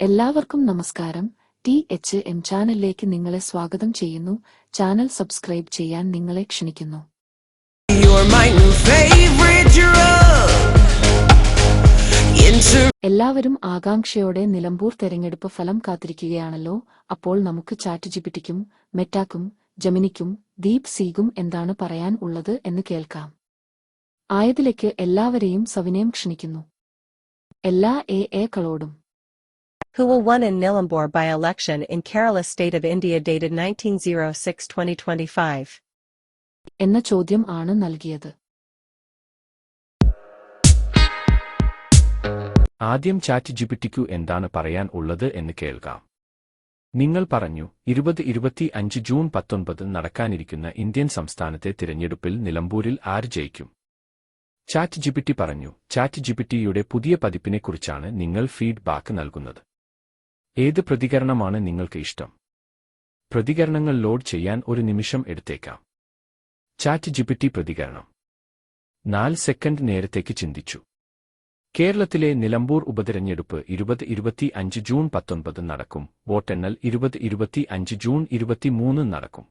എല്ലാവർക്കും നമസ്കാരം. T H M ചാനലിലേക്ക് നിങ്ങളെ സ്വാഗതം ചെയ്യുന്നു. ചാനൽ സബ്സ്ക്രൈബ് ചെയ്യാൻ നിങ്ങളെ ക്ഷണിക്കുന്നു. എല്ലാവരും ആകാംക്ഷയോടെ നിലമ്പൂർ തെരഞ്ഞെടുപ്പ് ഫലം കാത്തിരിക്കുകയാണല്ലോ. അപ്പോൾ നമുക്ക് ചാറ്റ് ജിപിറ്റിക്കും മെറ്റാക്കും ജമിനിക്കും ദീപ് സീഗും എന്താണ് പറയാൻ ഉള്ളത് എന്ന് കേൾക്കാം. ആയതിലേക്ക് എല്ലാവരെയും സവിനയം ക്ഷണിക്കുന്നു. എല്ലാ എ എകളോടും who will won in Nilambur by election in Kerala state of India dated 1906-2025. എന്ന ചോദ്യം ആണ് നൽകിയത്. ആദ്യം ചാറ്റ് ജിപിറ്റിക്കു എന്താണ് പറയാൻ ഉള്ളത് എന്ന് കേൾക്കാം. നിങ്ങൾ പറഞ്ഞു ഇരുപത് ഇരുപത്തി അഞ്ച് ജൂൺ പത്തൊൻപത് നടക്കാനിരിക്കുന്ന ഇന്ത്യൻ സംസ്ഥാനത്തെ തിരഞ്ഞെടുപ്പിൽ നിലമ്പൂരിൽ ആര് ജയിക്കും? ചാറ്റ് ജിപിറ്റി പറഞ്ഞു ചാറ്റ് ജിപിറ്റിയുടെ പുതിയ പതിപ്പിനെക്കുറിച്ചാണ് നിങ്ങൾ ഫീഡ്ബാക്ക് നൽകുന്നത്. ഏത് പ്രതികരണമാണ് നിങ്ങൾക്ക് ഇഷ്ടം? പ്രതികരണങ്ങൾ ലോഡ് ചെയ്യാൻ ഒരു നിമിഷം എടുത്തേക്കാം. ചാറ്റ് ജിപിറ്റി പ്രതികരണം. നാല് സെക്കൻഡ് നേരത്തേക്ക് ചിന്തിച്ചു. കേരളത്തിലെ നിലമ്പൂർ ഉപതെരഞ്ഞെടുപ്പ് ഇരുപത് ഇരുപത്തി അഞ്ച് ജൂൺ പത്തൊൻപത് നടക്കും. വോട്ടെണ്ണൽ ഇരുപത് ഇരുപത്തി അഞ്ച് ജൂൺ ഇരുപത്തിമൂന്ന് നടക്കും.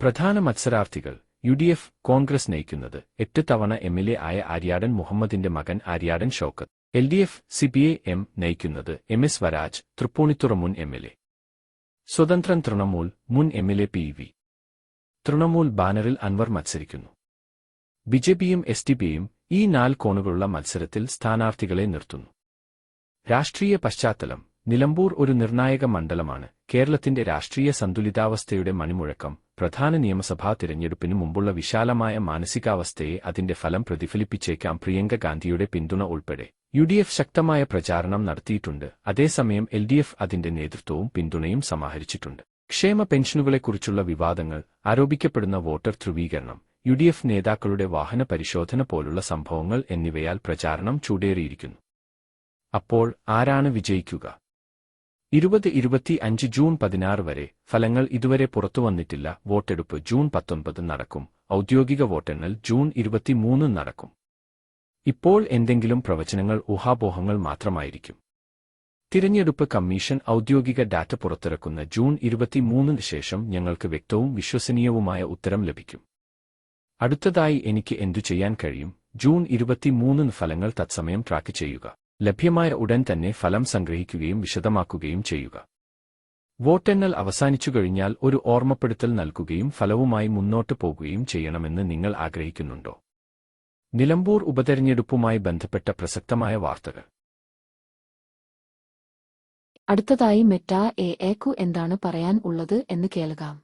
പ്രധാന മത്സരാർത്ഥികൾ യു ഡി എഫ് കോൺഗ്രസ് നയിക്കുന്നത്. എട്ട് തവണ എം എൽ എ ആയ ആര്യാടൻ മുഹമ്മദിന്റെ മകൻ Aryadan Shoukath. L D F C P I M നയിക്കുന്നത് എം എസ് വരാജ് തൃപ്പൂണിത്തുറ മുൻ എം എൽ എ. സ്വതന്ത്രൻ തൃണമൂൽ മുൻ M L A P V. Trinamool ബാനറിൽ അൻവർ മത്സരിക്കുന്നു. ബി ജെ പിയും എസ് ടി പിയും ഈ നാല് കോണുകളുള്ള മത്സരത്തിൽ സ്ഥാനാർത്ഥികളെ നിർത്തുന്നു. രാഷ്ട്രീയ പശ്ചാത്തലം നിലമ്പൂർ ഒരു നിർണായക മണ്ഡലമാണ് കേരളത്തിന്റെ രാഷ്ട്രീയ സന്തുലിതാവസ്ഥയുടെ മണിമുഴക്കം പ്രധാന നിയമസഭാ തിരഞ്ഞെടുപ്പിനു മുമ്പുള്ള വിശാലമായ മാനസികാവസ്ഥയെ അതിന്റെ ഫലം പ്രതിഫലിപ്പിച്ചേക്കാം പ്രിയങ്ക ഗാന്ധിയുടെ പിന്തുണ ഉൾപ്പെടെ. യു ഡി എഫ് ശക്തമായ പ്രചാരണം നടത്തിയിട്ടുണ്ട്. അതേസമയം എൽ ഡി എഫ് അതിന്റെ നേതൃത്വവും പിന്തുണയും സമാഹരിച്ചിട്ടുണ്ട്. ക്ഷേമ പെൻഷനുകളെക്കുറിച്ചുള്ള വിവാദങ്ങൾ ആരോപിക്കപ്പെടുന്ന വോട്ടർ ധ്രുവീകരണം യു ഡി എഫ് നേതാക്കളുടെ വാഹന പരിശോധന പോലുള്ള സംഭവങ്ങൾ എന്നിവയാൽ പ്രചാരണം ചൂടേറിയിരിക്കുന്നു. അപ്പോൾ ആരാണ് വിജയിക്കുക? ഇരുപത് ഇരുപത്തി അഞ്ച് ജൂൺ പതിനാറ് വരെ ഫലങ്ങൾ ഇതുവരെ പുറത്തുവന്നിട്ടില്ല വോട്ടെടുപ്പ് ജൂൺ പത്തൊൻപത് നടക്കും. ഔദ്യോഗിക വോട്ടെണ്ണൽ ജൂൺ ഇരുപത്തിമൂന്ന് നടക്കും. ഇപ്പോൾ എന്തെങ്കിലും പ്രവചനങ്ങൾ ഊഹാപോഹങ്ങൾ മാത്രമായിരിക്കും. തിരഞ്ഞെടുപ്പ് കമ്മീഷൻ ഔദ്യോഗിക ഡാറ്റ പുറത്തിറക്കുന്ന ജൂൺ ഇരുപത്തിമൂന്നിന് ശേഷം ഞങ്ങൾക്ക് വ്യക്തവും വിശ്വസനീയവുമായ ഉത്തരം ലഭിക്കും. അടുത്തതായി എനിക്ക് എന്തു ചെയ്യാൻ കഴിയും? ജൂൺ ഇരുപത്തിമൂന്നിന് ഫലങ്ങൾ തത്സമയം ട്രാക്ക് ചെയ്യുക. ലഭ്യമായ ഉടൻ തന്നെ ഫലം സംഗ്രഹിക്കുകയും വിശദമാക്കുകയും ചെയ്യുക. വോട്ടെണ്ണൽ അവസാനിച്ചുകഴിഞ്ഞാൽ ഒരു ഓർമ്മപ്പെടുത്തൽ നൽകുകയും ഫലവുമായി മുന്നോട്ട് പോകുകയും ചെയ്യണമെന്ന് നിങ്ങൾ ആഗ്രഹിക്കുന്നുണ്ടോ? നിലമ്പൂർ ഉപതെരഞ്ഞെടുപ്പുമായി ബന്ധപ്പെട്ട പ്രസക്തമായ വാർത്തകൾ. അടുത്തതായി മെറ്റ എ എക്കു എന്താണ് പറയാൻ ഉള്ളത് എന്ന് കേൾക്കാം.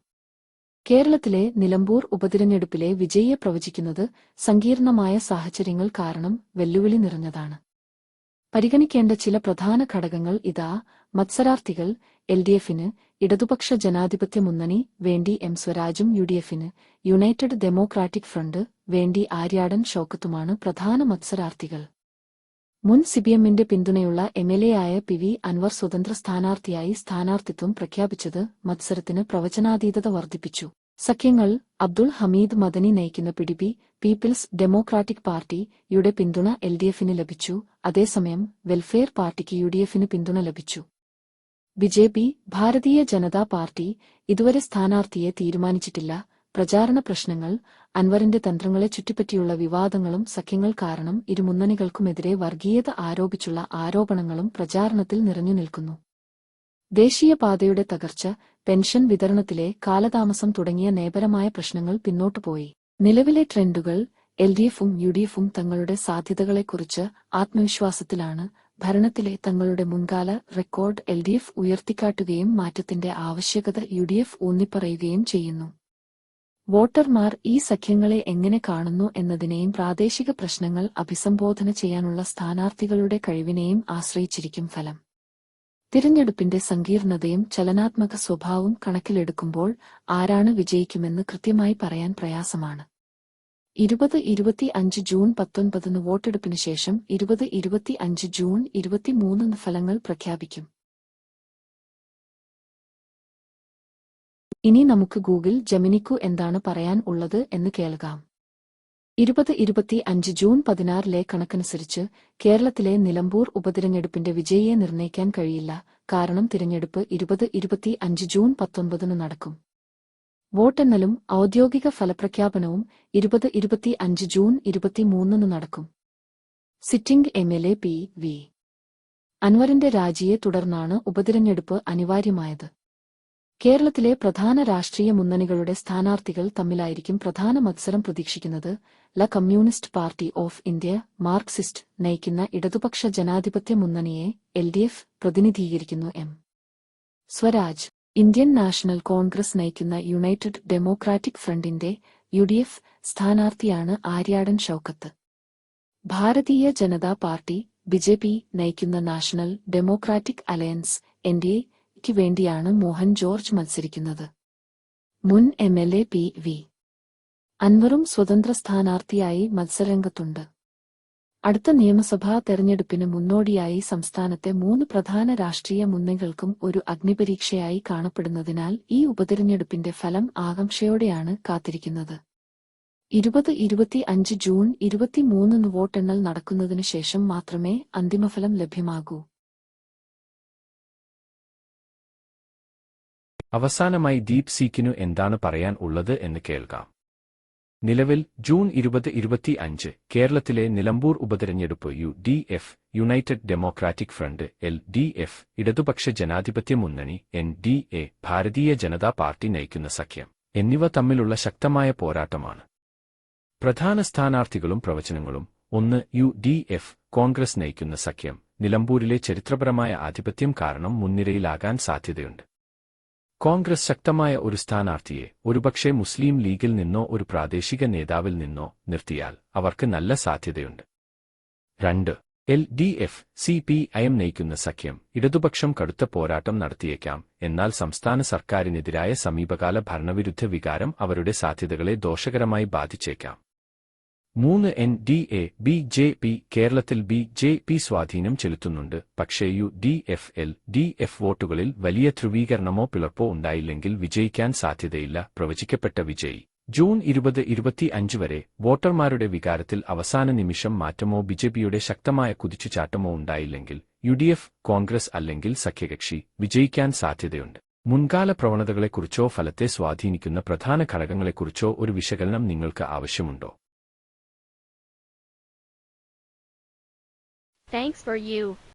കേരളത്തിലെ നിലമ്പൂർ ഉപതിരഞ്ഞെടുപ്പിലെ വിജയിയെ പ്രവചിക്കുന്നത് സങ്കീർണമായ സാഹചര്യങ്ങൾ കാരണം വെല്ലുവിളി നിറഞ്ഞതാണ്. പരിഗണിക്കേണ്ട ചില പ്രധാന ഘടകങ്ങൾ ഇതാ മത്സരാർത്ഥികൾ എൽ ഡി എഫിന് ഇടതുപക്ഷ ജനാധിപത്യ മുന്നണി വേണ്ടി എം സ്വരാജും യു ഡി എഫിന് യുണൈറ്റഡ് ഡെമോക്രാറ്റിക് ഫ്രണ്ട് വേണ്ടി ആര്യാടൻ ഷോക്കത്തുമാണ് പ്രധാന മത്സരാർത്ഥികൾ. മുൻ സിപിഎമ്മിന്റെ പിന്തുണയുള്ള എം എൽ എ ആയ പി വി അൻവർ സ്വതന്ത്ര സ്ഥാനാർത്ഥിയായി സ്ഥാനാർത്ഥിത്വം പ്രഖ്യാപിച്ചത് മത്സരത്തിന് പ്രവചനാതീതത വർദ്ധിപ്പിച്ചു. സഖ്യങ്ങൾ അബ്ദുൾ ഹമീദ് മദനി നയിക്കുന്ന പിടിപി പീപ്പിൾസ് ഡെമോക്രാറ്റിക് പാർട്ടിയുടെ പിന്തുണ എൽ ലഭിച്ചു. അതേസമയം വെൽഫെയർ പാർട്ടിക്ക് യു ഡി എഫിന് പിന്തുണ ജെ ബിജെപി ഭാരതീയ ജനതാ പാർട്ടി ഇതുവരെ സ്ഥാനാർത്ഥിയെ തീരുമാനിച്ചിട്ടില്ല. പ്രചാരണ പ്രശ്നങ്ങൾ അൻവറിന്റെ തന്ത്രങ്ങളെ ചുറ്റിപ്പറ്റിയുള്ള വിവാദങ്ങളും സഖ്യങ്ങൾ കാരണം ഇരുമുന്നണികൾക്കുമെതിരെ വർഗീയത ആരോപിച്ചുള്ള ആരോപണങ്ങളും പ്രചാരണത്തിൽ നിറഞ്ഞു നിൽക്കുന്നു. ദേശീയപാതയുടെ തകർച്ച പെൻഷൻ വിതരണത്തിലെ കാലതാമസം തുടങ്ങിയ നേപരമായ പ്രശ്നങ്ങൾ പിന്നോട്ടുപോയി നിലവിലെ ട്രെൻഡുകൾ എൽ ഡി എഫും യു ഡി എഫും തങ്ങളുടെ സാധ്യതകളെക്കുറിച്ച് ആത്മവിശ്വാസത്തിലാണ് ഭരണത്തിലെ തങ്ങളുടെ മുൻകാല റെക്കോർഡ് എൽ ഡി എഫ് ഉയർത്തിക്കാട്ടുകയും മാറ്റത്തിന്റെ ആവശ്യകത യു ഡി എഫ് ഊന്നിപ്പറയുകയും ചെയ്യുന്നു. വോട്ടർമാർ ഈ സഖ്യങ്ങളെ എങ്ങനെ കാണുന്നു എന്നതിനെയും പ്രാദേശിക പ്രശ്നങ്ങൾ അഭിസംബോധന ചെയ്യാനുള്ള സ്ഥാനാർത്ഥികളുടെ കഴിവിനെയും ആശ്രയിച്ചിരിക്കും ഫലം. തിരഞ്ഞെടുപ്പിന്റെ സങ്കീർണതയും ചലനാത്മക സ്വഭാവവും കണക്കിലെടുക്കുമ്പോൾ ആരാണ് വിജയിക്കുമെന്ന് കൃത്യമായി പറയാൻ പ്രയാസമാണ്. ഇരുപത് ഇരുപത്തി അഞ്ച് ജൂൺ പത്തൊൻപതിന് വോട്ടെടുപ്പിന് ശേഷം ഇരുപത് ഇരുപത്തി അഞ്ച് ജൂൺ ഇരുപത്തിമൂന്നിന് ഫലങ്ങൾ പ്രഖ്യാപിക്കും. ഇനി നമുക്ക് ഗൂഗിൾ ജമിനിക്കു എന്താണ് പറയാൻ ഉള്ളത് എന്ന് കേൾക്കാം. ഇരുപത് ഇരുപത്തി അഞ്ച് ജൂൺ പതിനാറിലെ കണക്കനുസരിച്ച് കേരളത്തിലെ നിലമ്പൂർ ഉപതിരഞ്ഞെടുപ്പിന്റെ വിജയിയെ നിർണയിക്കാൻ കഴിയില്ല. കാരണം തിരഞ്ഞെടുപ്പ് ഇരുപത് ഇരുപത്തി അഞ്ച് ജൂൺ പത്തൊൻപതിന് നടക്കും. വോട്ടെണ്ണലും ഔദ്യോഗിക ഫലപ്രഖ്യാപനവും ഇരുപത് ഇരുപത്തി അഞ്ച് ജൂൺ ഇരുപത്തിമൂന്നിന് നടക്കും. Sitting M L A P V. അൻവറിന്റെ രാജിയെ തുടർന്നാണ് ഉപതിരഞ്ഞെടുപ്പ് അനിവാര്യമായത്. കേരളത്തിലെ പ്രധാന രാഷ്ട്രീയ മുന്നണികളുടെ സ്ഥാനാർത്ഥികൾ തമ്മിലായിരിക്കും പ്രധാന മത്സരം പ്രതീക്ഷിക്കുന്നത്. ല communist party of India Marxist നയിക്കുന്ന ഇടതുപക്ഷ ജനാധിപത്യ മുന്നണിയെ എൽ പ്രതിനിധീകരിക്കുന്നു M. Swaraj. Indian National Congress നയിക്കുന്ന യുണൈറ്റഡ് ഡെമോക്രാറ്റിക് ഫ്രണ്ടിന്റെ യു ഡി എഫ് സ്ഥാനാർത്ഥിയാണ് Aryadan Shoukath. Bharatiya Janata party B J P നയിക്കുന്ന National Democratic Alliance N D എക്ക് വേണ്ടിയാണ് മോഹൻ ജോർജ് മത്സരിക്കുന്നത്. മുൻ M L A P V. അൻവറും സ്വതന്ത്ര സ്ഥാനാർത്ഥിയായി മത്സരരംഗത്തുണ്ട്. അടുത്ത നിയമസഭാ തെരഞ്ഞെടുപ്പിന് മുന്നോടിയായി സംസ്ഥാനത്തെ മൂന്ന് പ്രധാന രാഷ്ട്രീയ മുന്നണികൾക്കും ഒരു അഗ്നിപരീക്ഷയായി കാണപ്പെടുന്നതിനാൽ ഈ ഉപതെരഞ്ഞെടുപ്പിന്റെ ഫലം ആകാംക്ഷയോടെയാണ് കാത്തിരിക്കുന്നത്. ഇരുപത് ഇരുപത്തി അഞ്ച് ജൂൺ ഇരുപത്തിമൂന്നിന് വോട്ടെണ്ണൽ നടക്കുന്നതിനു ശേഷം മാത്രമേ അന്തിമഫലം ലഭ്യമാകൂ. അവസാനമായി ദീപ് സീക്കിനു എന്താണ് പറയാൻ ഉള്ളത് എന്ന് കേൾക്കാം. നിലവിൽ ജൂൺ ഇരുപത് ഇരുപത്തി അഞ്ച് കേരളത്തിലെ നിലമ്പൂർ ഉപതെരഞ്ഞെടുപ്പ് U D F United Democratic Front L D F ഇടതുപക്ഷ ജനാധിപത്യ മുന്നണി N D A Bharatiya Janata party നയിക്കുന്ന സഖ്യം എന്നിവ തമ്മിലുള്ള ശക്തമായ പോരാട്ടമാണ്. പ്രധാന സ്ഥാനാർത്ഥികളും പ്രവചനങ്ങളും ഒന്ന് യു ഡി എഫ് കോൺഗ്രസ് നയിക്കുന്ന സഖ്യം നിലമ്പൂരിലെ ചരിത്രപരമായ ആധിപത്യം കാരണം മുൻനിരയിലാകാൻ സാധ്യതയുണ്ട്. കോൺഗ്രസ് ശക്തമായ ഒരു സ്ഥാനാർത്ഥിയെ ഒരുപക്ഷെ മുസ്ലിം ലീഗിൽ നിന്നോ ഒരു പ്രാദേശിക നേതാവിൽ നിന്നോ നിർത്തിയാൽ അവർക്ക് നല്ല സാധ്യതയുണ്ട്. രണ്ട് L D F C P I M നയിക്കുന്ന സഖ്യം ഇടതുപക്ഷം കടുത്ത പോരാട്ടം നടത്തിയേക്കാം എന്നാൽ സംസ്ഥാന സർക്കാരിനെതിരായ സമീപകാല ഭരണവിരുദ്ധ വികാരം അവരുടെ സാധ്യതകളെ ദോഷകരമായി ബാധിച്ചേക്കാം. മൂന്ന് N D A B J P കേരളത്തിൽ ബി ജെ പി സ്വാധീനം ചെലുത്തുന്നുണ്ട്. പക്ഷേ U D F L D F വോട്ടുകളിൽ വലിയ ധ്രുവീകരണമോ പിളർപ്പോ ഉണ്ടായില്ലെങ്കിൽ വിജയിക്കാൻ സാധ്യതയില്ല പ്രവചിക്കപ്പെട്ട വിജയി. ജൂൺ ഇരുപത് ഇരുപത്തി അഞ്ച് വരെ വോട്ടർമാരുടെ വികാരത്തിൽ അവസാന നിമിഷം മാറ്റമോ ബിജെപിയുടെ ശക്തമായ കുതിച്ചുചാട്ടമോ ഉണ്ടായില്ലെങ്കിൽ യു ഡി എഫ് കോൺഗ്രസ് അല്ലെങ്കിൽ സഖ്യകക്ഷി വിജയിക്കാൻ സാധ്യതയുണ്ട്. മുൻകാല പ്രവണതകളെക്കുറിച്ചോ ഫലത്തെ സ്വാധീനിക്കുന്ന പ്രധാന ഘടകങ്ങളെക്കുറിച്ചോ ഒരു വിശകലനം നിങ്ങൾക്ക് ആവശ്യമുണ്ടോ? Thanks for you.